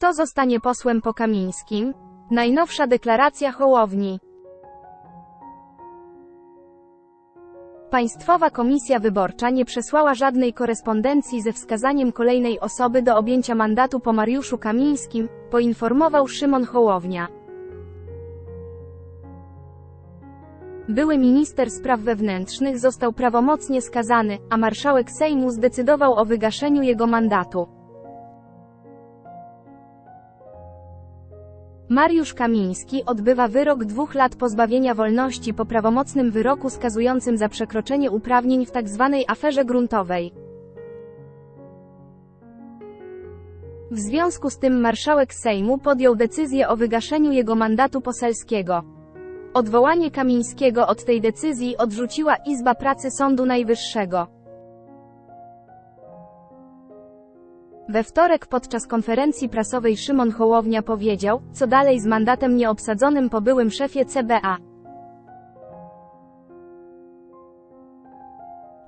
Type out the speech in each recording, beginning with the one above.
Kto zostanie posłem po Kamińskim? Najnowsza deklaracja Hołowni. Państwowa Komisja Wyborcza nie przesłała żadnej korespondencji ze wskazaniem kolejnej osoby do objęcia mandatu po Mariuszu Kamińskim, poinformował Szymon Hołownia. Były minister spraw wewnętrznych został prawomocnie skazany, a marszałek Sejmu zdecydował o wygaszeniu jego mandatu. Mariusz Kamiński odbywa wyrok dwóch lat pozbawienia wolności po prawomocnym wyroku skazującym za przekroczenie uprawnień w tzw. aferze gruntowej. W związku z tym marszałek Sejmu podjął decyzję o wygaszeniu jego mandatu poselskiego. Odwołanie Kamińskiego od tej decyzji odrzuciła Izba Pracy Sądu Najwyższego. We wtorek podczas konferencji prasowej Szymon Hołownia powiedział, co dalej z mandatem nieobsadzonym po byłym szefie CBA.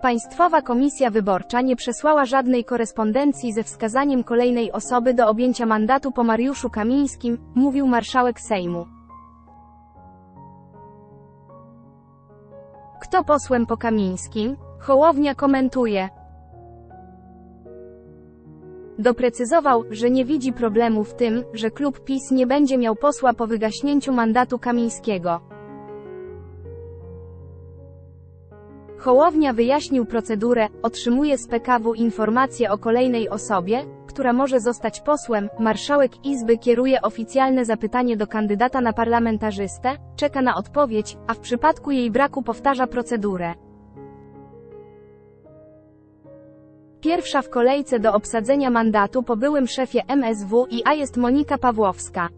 Państwowa Komisja Wyborcza nie przesłała żadnej korespondencji ze wskazaniem kolejnej osoby do objęcia mandatu po Mariuszu Kamińskim, mówił marszałek Sejmu. Kto posłem po Kamińskim? Hołownia komentuje. Doprecyzował, że nie widzi problemu w tym, że klub PiS nie będzie miał posła po wygaśnięciu mandatu Kamińskiego. Hołownia wyjaśnił procedurę, otrzymuje z PKW informację o kolejnej osobie, która może zostać posłem, marszałek Izby kieruje oficjalne zapytanie do kandydata na parlamentarzystę, czeka na odpowiedź, a w przypadku jej braku powtarza procedurę. Pierwsza w kolejce do obsadzenia mandatu po byłym szefie MSWiA jest Monika Pawłowska.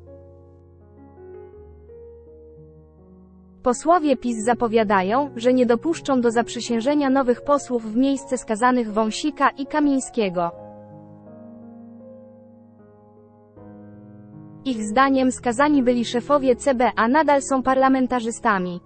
Posłowie PiS zapowiadają, że nie dopuszczą do zaprzysiężenia nowych posłów w miejsce skazanych Wąsika i Kamińskiego. Ich zdaniem skazani byli szefowie CBA nadal są parlamentarzystami.